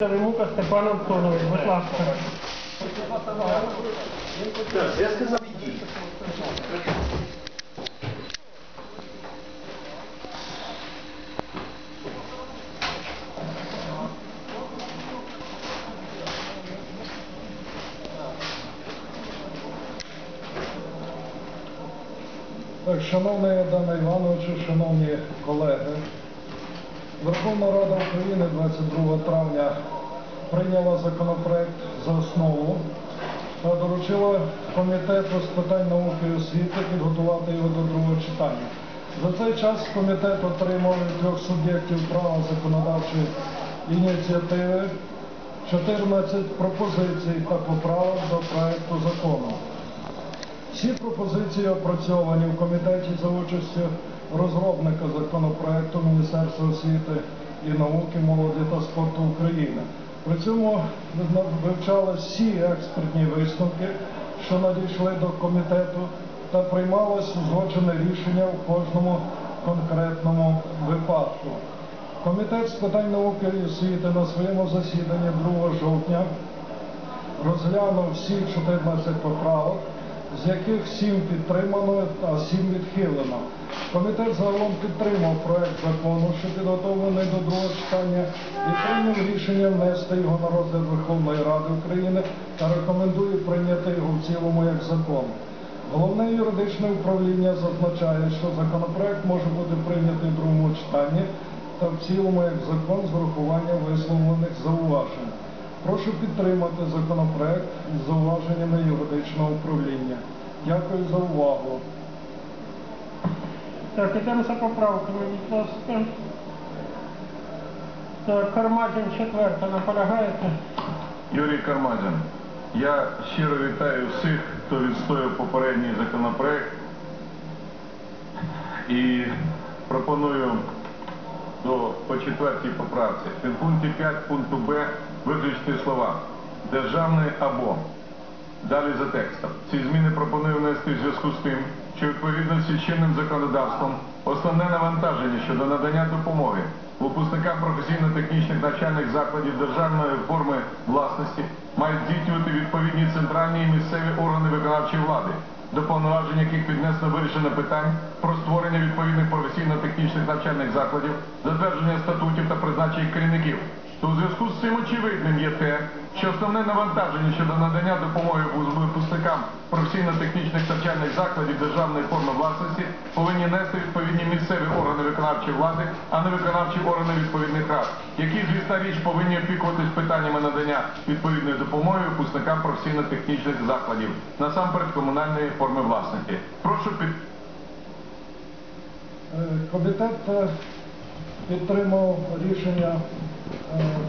Ремука Степан Антонович, будь ласка. Я сказав іди. Так, шановний Дана Івановичу, шановні колеги, Верховна Рада України 22 травня прийняла законопроект за основу та доручила комітету з питань науки і освіти підготувати його до другого читання. За цей час комітет отримав від трьох суб'єктів права законодавчої ініціативи 14 пропозицій та поправок до проекту закону. Всі пропозиції опрацьовані в комітеті за участю розробника законопроекту Міністерства освіти і науки, молоді та спорту України. При цьому вивчали всі експертні висновки, що надійшли до комітету, та приймалось узгоджене рішення в кожному конкретному випадку. Комітет з питань науки і освіти на своєму засіданні 2 жовтня розглянув всі 14 поправок, з яких 7 підтримано, а 7 відхилено. Комітет загалом підтримав проект закону, що підготовлений до другого читання, і прийняв рішення внести його на розгляд Верховної Ради України та рекомендує прийняти його в цілому як закон. Головне юридичне управління зазначає, що законопроект може бути прийнятий в другому читанні та в цілому як закон з врахуванням висловлених зауважень. Прошу підтримати законопроект з зауваженнями юридичного управління. Дякую за увагу. Так, ідемо за поправками, будь ласка. Так, Кармазін четверта, наполягаєте? Юрій Кармазін, я щиро вітаю всіх, хто відстояв попередній законопроект і пропоную по четвертій поправці. В підпункті 5 пункту Б виключити слова державний або. Далі за текстом. Ці зміни пропоную внести в зв'язку з тим, що відповідно з чинним законодавством основне навантаження щодо надання допомоги випускникам професійно-технічних навчальних закладів державної форми власності мають здійснювати відповідні центральні і місцеві органи виконавчої влади, до повноважень яких віднесено вирішення питань про створення відповідних професійно-технічних навчальних закладів, затвердження статутів та призначення керівників. То у зв'язку з цим очевидним є те, що основне навантаження щодо надання допомоги випускникам професійно-технічних навчальних закладів державної форми власності повинні нести відповідні місцеві органи виконавчої влади, а не виконавчі органи відповідних рад, які, звісна річ, повинні опікуватись питаннями надання відповідної допомоги випускникам професійно-технічних закладів, насамперед комунальної форми власності. Прошу під... Е, Комітет е, підтримав рішення,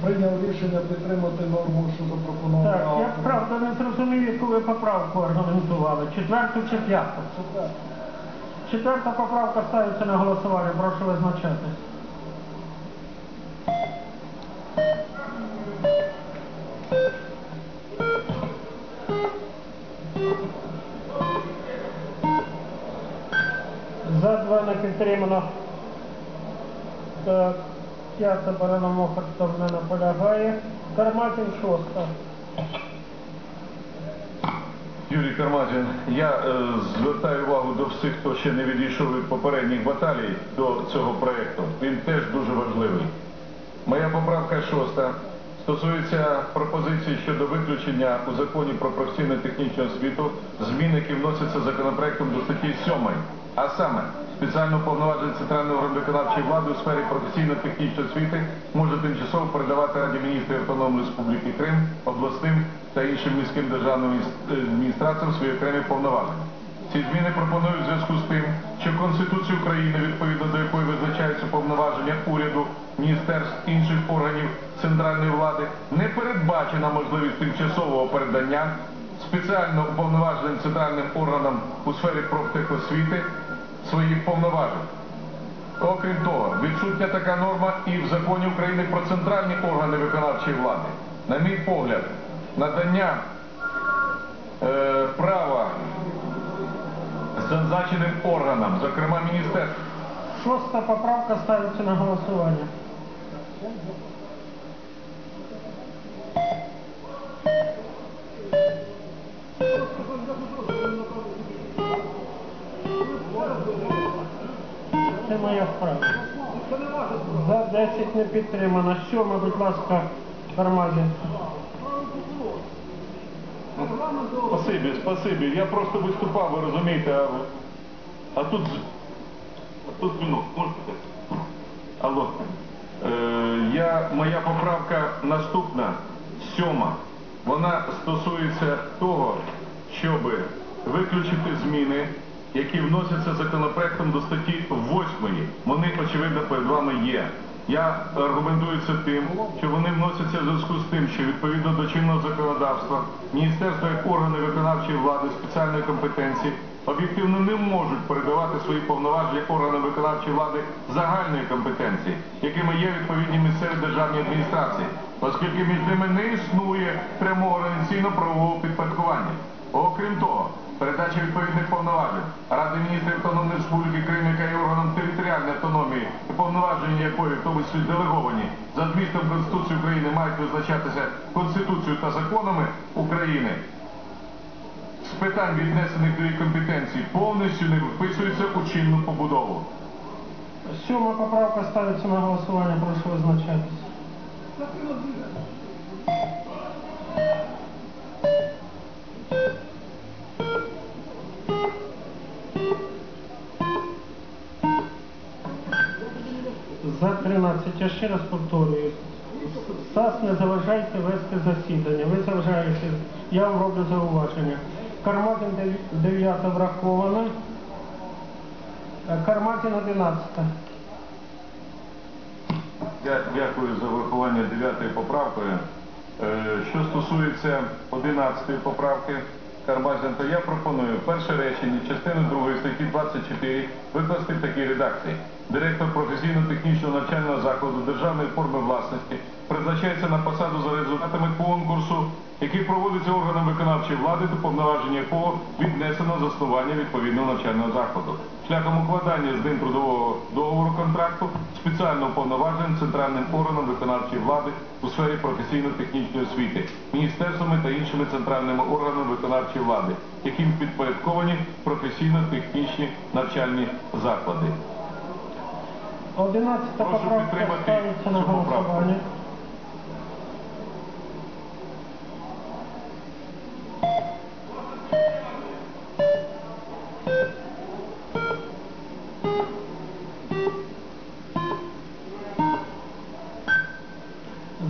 прийняв рішення підтримати норму, що запропонував Так, я правда не зрозумів, яку ви поправку аргументували. Четверту чи п'яту? Четверта поправка ставиться на голосування, прошу визначатись. За два не підтримано. Так, п'ята Бараномоха хто не наполягає. Карматін шоста. Юрій Кармазін, я е, звертаю увагу до всіх, хто ще не відійшов від попередніх баталій до цього проєкту. Він теж дуже важливий. Моя поправка шоста стосується пропозиції щодо виключення у законі про професійно-технічну освіту змін, які вносяться законопроектом до статті 7. А саме, спеціально повноважений центральний орган виконавчої влади у сфері професійно-технічної освіти може тимчасово передавати Раді міністрів Автономної Республіки Крим, обласним та іншим міським державним адміністраціям свої окремі повноваження. Ці зміни пропонують в зв'язку з тим, що Конституція України, відповідно до якої визначаються повноваження уряду, міністерств, інших органів центральної влади, не передбачена можливість тимчасового передання спеціально уповноваженим центральним органам у сфері профтехосвіти своїх повноважень. Окрім того, відсутня така норма і в законі України про центральні органи виконавчої влади. На мій погляд, надання е, права зазначеним органам, зокрема міністерству, Шоста поправка ставиться на голосування. Моя справа. За 10 не підтримано. Сьома, будь ласка, Кармазін. Спасибі, спасибі. Я просто виступав, ви розумієте, а, а тут. А тут минут, можете? Алло. Е, я, моя поправка наступна, сьома. Вона стосується того, щоб виключити зміни, які вносяться законопроектом до статті 8. Вони, очевидно, перед вами є. Я аргументую це тим, що вони вносяться в зв'язку з тим, що відповідно до чинного законодавства міністерство як органи виконавчої влади спеціальної компетенції об'єктивно не можуть передавати свої повноваження органам виконавчої влади загальної компетенції, якими є відповідні місцеві державні адміністрації, оскільки між ними не існує прямого організаційно-правового підпорядкування. Окрім того, передача відповідних повноважень Ради міністрів Автономної Республіки Крим, яка є органом територіальної автономії, і повноваження якої, в тому числі делеговані за змістом Конституції України, мають визначатися Конституцією та законами України, з питань, віднесених до її компетенції, повністю не вписується у чинну побудову. Сьома поправка ставиться на голосування. Прошу визначатися. 13. Я ще раз повторюю. САС не заважайте вести засідання. Ви заважаєте. Я вам роблю зауваження. Кармазин 9 враховано. Кармазин 11. Я дякую за врахування 9 поправкою. Е, Що стосується 11 поправки Кармазін, то я пропоную перше речення частини 2 статті 24 викласти в такій редакції. Директор професійно-технічного навчального закладу державної форми власності призначається на посаду за результатами конкурсу, який проводиться органом виконавчої влади, до повноваження якого віднесено заснування відповідного навчального закладу. Шляхом укладання з ним трудового договору контракту спеціально уповноваженим центральним органом виконавчої влади у сфері професійно-технічної освіти, міністерствами та іншими центральними органами виконавчої влади, яким підпорядковані професійно-технічні навчальні заклади. 11 Прошу поправка підтримати ставиться на цю поправку. голосування.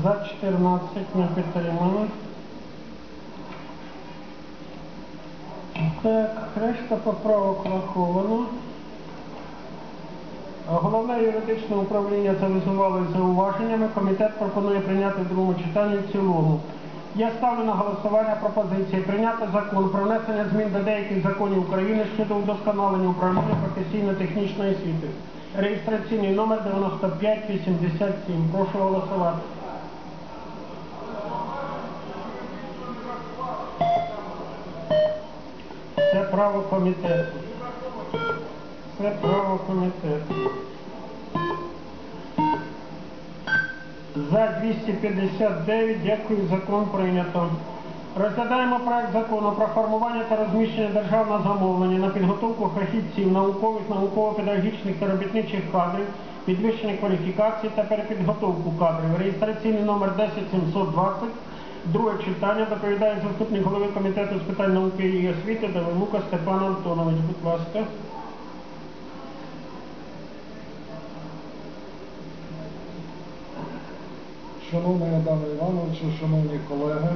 За 14 не підтримано. Так, решта поправок враховано. Головне юридичне управління завізувало із зауваженнями. Комітет пропонує прийняти в другому читанні в цілому. Я ставлю на голосування пропозиції прийняти закон про внесення змін до деяких законів України щодо удосконалення управління професійно-технічної освіти. Реєстраційний номер 9587. Прошу голосувати. Це право комітету. Це право. За 259, дякую, закон прийнято. Розглядаємо проект закону про формування та розміщення державного замовлення на підготовку фахівців наукових, науково-педагогічних та робітничих кадрів, підвищення кваліфікації та перепідготовку кадрів. Реєстраційний номер 10720. Друге читання доповідає заступник голови комітету з питань науки і освіти Давимука Степан Антонович. Будь ласка. Шановний Адам Іванович, шановні колеги,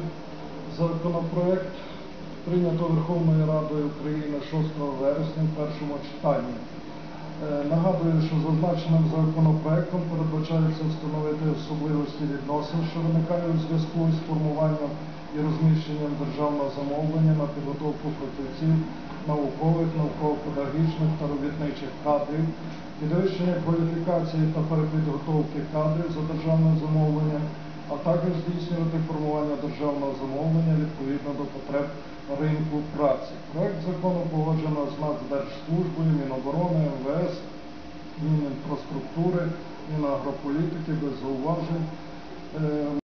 законопроект прийнято Верховною Радою України 6 вересня в першому читанні. Е, Нагадую, що зазначеним законопроектом передбачається встановити особливості відносин, що виникають у зв'язку з формуванням і розміщенням державного замовлення на підготовку фахівців наукових, науково-педагогічних та робітничих кадрів, підвищення кваліфікації та перепідготовки кадрів за державним замовленням, а також здійснювати формування державного замовлення відповідно до потреб ринку праці. Проект закону погоджено з Нацдержслужбою, Міноборони, МВС, Мінінфраструктури, Мінагрополітики без зауважень. Е,